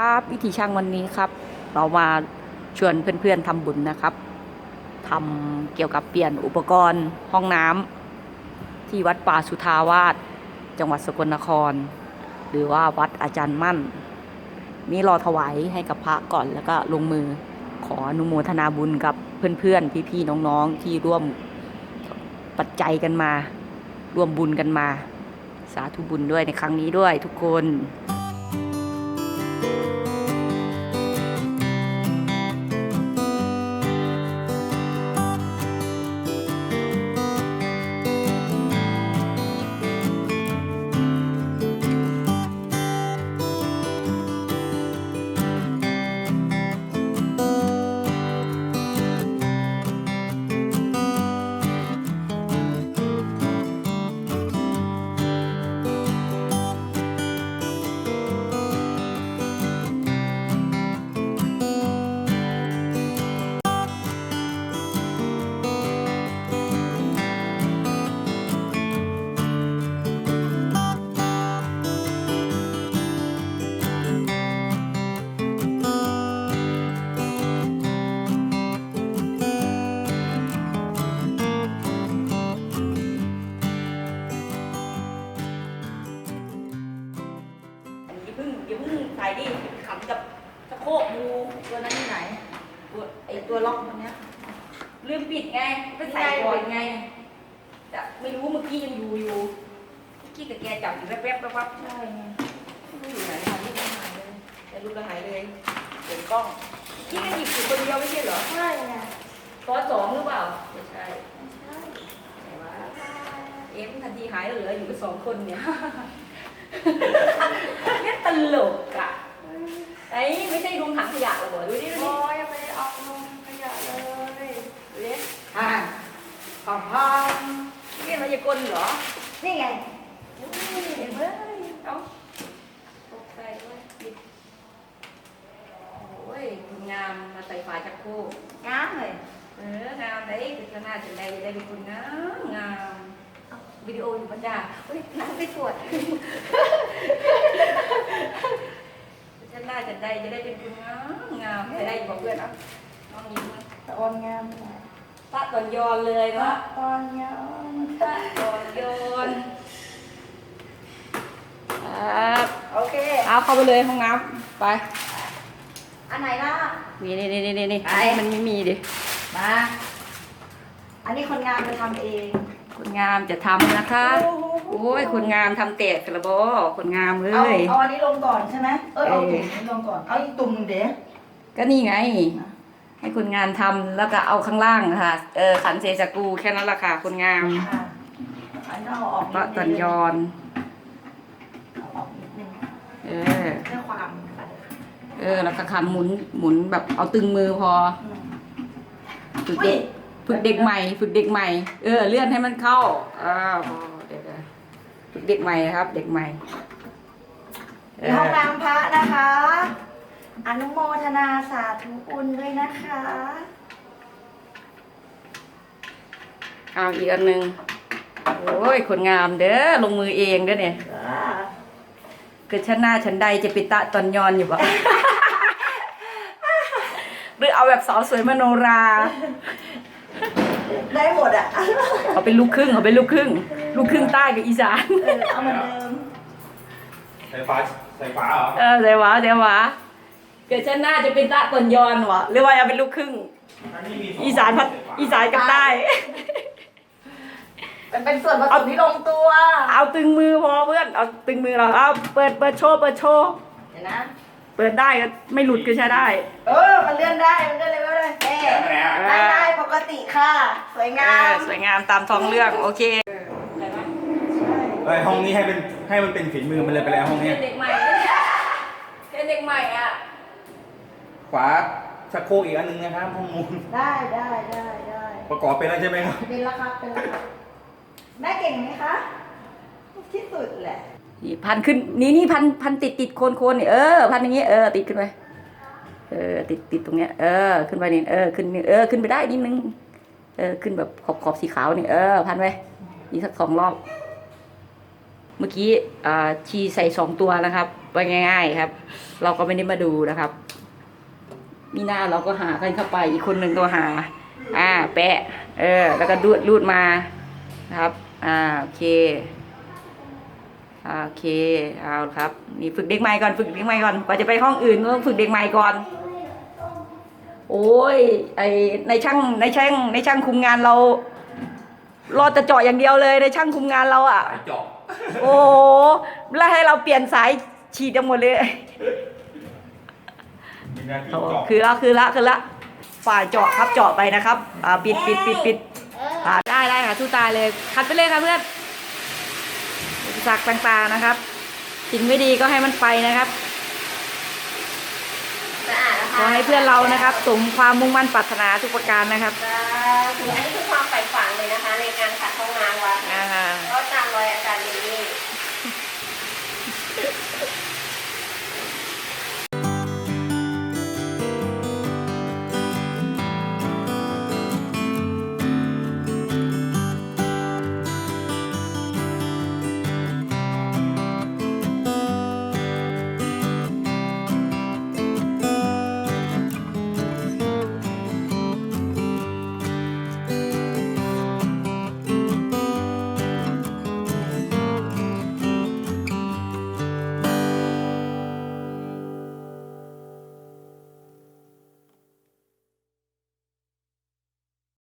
ครับวิธีช่างวันนี้ครับ เรามาชวนเพื่อนๆทำบุญนะครับทำเกี่ยวกับเปลี่ยนอุปกรณ์ห้องน้ำที่วัดป่าสุทาวาสจังหวัดสกลนคร หรือว่าวัดอาจารย์มั่น นี่รอถวายให้กับพระก่อนแล้วก็ลงมือขออนุโมทนาบุญกับเพื่อนๆ พี่ๆ น้องๆ ที่ร่วมปัจจัยกันมา ร่วมบุญกันมา สาธุบุญด้วยในครั้งนี้ด้วยทุกคน อย่าเพิ่งใส่ดิขำกับสะโคกมูตัวนั้นที่ไหนตัวไอไอตัตัววล็ล็ออกกมันเนี้ยลืมปิดไงไปใส่ก่อนไงแต่ไม่รู้เมื่อกี้ยังอยู่อยู่เมื่อกี้กับแกจับอยู่แป๊บๆแป๊บๆใช่ไงไม่รู้อยู่ไหนค่ะที่มันหายเลยแต่รูปละหายเลยเห็นกล้องที่มันหยิบอยู่คนเดียวไม่ใช่เหรอใช่ไงตอนสองหรือเปล่าไม่ใช่ไม่ใช่ไหนวะเอ็มทันทีหายแล้วเหลืออยู่กับสองคนเนี่ยเนี่ยต ลกอะไอ้ไม่ใช่รวมถังขยะหรอดูดิดูโอ้ดิยยังไม่ได้เอาลงขยะเลยดูดิอ่าขอบพังนี่มันจะกลเหรอนี่ไงเห็นไหมเอ้าตกใจด้วยปิดโอ้ยคุณงามมาใส่ฝาจักรโครกงามเลยเอองามได้คือข้างหน้าจะได้จะได้เป็นคนงามงามเอาวิดีโออยู่ปะจ้าเฮ้ยน้ำไปตรวจข้างหน้าจะ ได้จะได้เป็นคนงามงามจะได้บอกเพื่อนเอะน้องยิ้มตะออนงามเลยตะตอนยอนเลยตะเนาะออนงามตะตอนยอนครับโอเค เอาเข้าไปเลยห้องน้ำไปอันไหนล่ะ นี่นี่นี่นี่นี่ไป มันไม่มีดิมา อันนี้คนงามจะทำเอง คนงามจะทำนะคะ โอ้โห โอ้ยคนงามทำแตกกระบอคนงามเลเอาย เอาอันนี้ลงก่อนใช่ไหมเออเอาเออตุ่มนี้ลงก่อน เอาอีกตุ่มหนึ่งเดี๋ยวก็นี่ไง ให้คนงานทำแล้วก็เอาข้างล่างค่ะ เออขันเซสกรูแค่นั้นแหละค่ะ คนงามอะอันนี้เอาออกก็ตอนยอน เอาออกนิดนึงเออ เพื่อความเออ แล้วก็ขันหมุนหมุนแบบเอาตึงมือพอ อืมฝึกเด็ก ฝึกเด็กใหม่ ฝึกเด็กใหม่ เออ เลื่อนให้มันเข้าอ่าพอเดี๋ยวนะฝึก เด็กใหม่นะครับ เด็กใหม่เอมีห้องอน้ำพระนะคะ อนุโมทนาสาธุบุญด้วยนะคะเอาอีกอันหนึ่งโอ้ยคนงามเด้อลงมือเองเด้อเนี่ยเกิดชั้นหน้าชั้นใดจะปิตะตอนยอนอยู่บ่หรือเอาแบบสาวสวยมโนรา ได้หมดอะเอาเป็นลูกครึ่งเอาเป็นลูกครึ่ง ลูกครึ่งใต้กับอีสานเออเอาเหมือนเดิมใส่ฟ้าใส่ฟ้าเหรอเออเดี๋ยววะเดี๋ยววะเกิดชั้นหน้าจะเป็นตะตอนยอนวะหรือว่าเอาเป็นลูกครึ่งอันนี้มีสงอีสานพัดอีสานกับใต้ มันเป็นส่วนผสมที่ลงตัวเอาตึงมือพอเพื่อนเอาตึงมือเราเอาเปิดเปิดโชว์เปิดโชว์เดี๋ยวนะเปิดได้ก็ไม่หลุดก็ใช้ได้ เออมันเลื่อนได้มันเลื่อนเลยไม่เลยเอ๊แหมได้ได้ปก ติค่ะ สวยงาเออมสวยงามตามท้องเรื่องโอเค เอ้ยห้องนี้ให้เป็นให้มันเป็นฝีมือมันเลยไปแล้วห้องเนี้ยเป็นเด็กใหม่เป็นเด็กใหม่อะขวาชักโครกอีกอันหนึงนะครับห้องมูลได้ได้ได้ได้ประกอบเป็นแล้วใช่ไหมครับเป็นแล้วครับเป็นแล้วครับแม่เก่งไหมคะที่สุดแหละ นี่พันขึ้นนี่นี่พันพันติดติดโคนโคนนี่เออพันอย่างงี้เออติดขึ้นไปเออติดติดตรงเนี้ยเออขึ้นไปนี่เออขึ้นนี่เออขึ้นไปได้นิดนึงเออขึ้นแบบขอบขอบสีขาวนี่เออพันไปอีกสักสองรอบ เมื่อกี้อ่าชีใส่สองตัวนะครับไว้ง่าย ๆครับ เราก็ไม่ได้มาดูนะครับ มีหน้าเราก็หากันเข้าไปอีกคนหนึ่งก็หา อ่า แปะ เออ แล้วก็ดูดรูดมานะครับ อ่าโอเคอ่าโอเค เอาครับ นี่ฝึกเด็กใหม่ก่อน ฝึกเด็กใหม่ก่อน ก่อนจะไปห้องอื่นต้องฝึกเด็กใหม่ก่อน โอ้ย ไอในช่างในช่างในช่างคุมงานเรา รอจะเจาะอย่างเดียวเลยในช่างคุมงานเราอะสายเจาะโอ้โหแล้วให้เราเปลี่ยนสายฉีดทั้งหมดเลย มีหน้าที่โอ้เจาะคือละคือละคือละฝ่ายเจาะครับเจาะไปนะครับอ่าปิดปิดปิดปิดอ่าได้ได้ค่ะทุกตายเลยคัดไปเลยค่ะเพื่อนอุปสรรคต่างๆนะครับสิ่งไม่ดีก็ให้มันไปนะครับ สะอาดนะคะ ขอให้เพื่อนเรานะครับสมความมุ่งมั่นปรารถนาทุกประการนะครับถืออันนี้คือความใฝ่ฝันเลยนะคะ ในการขัดห้องน้ำวัดอ่า ก็ตามรอยอาจารย์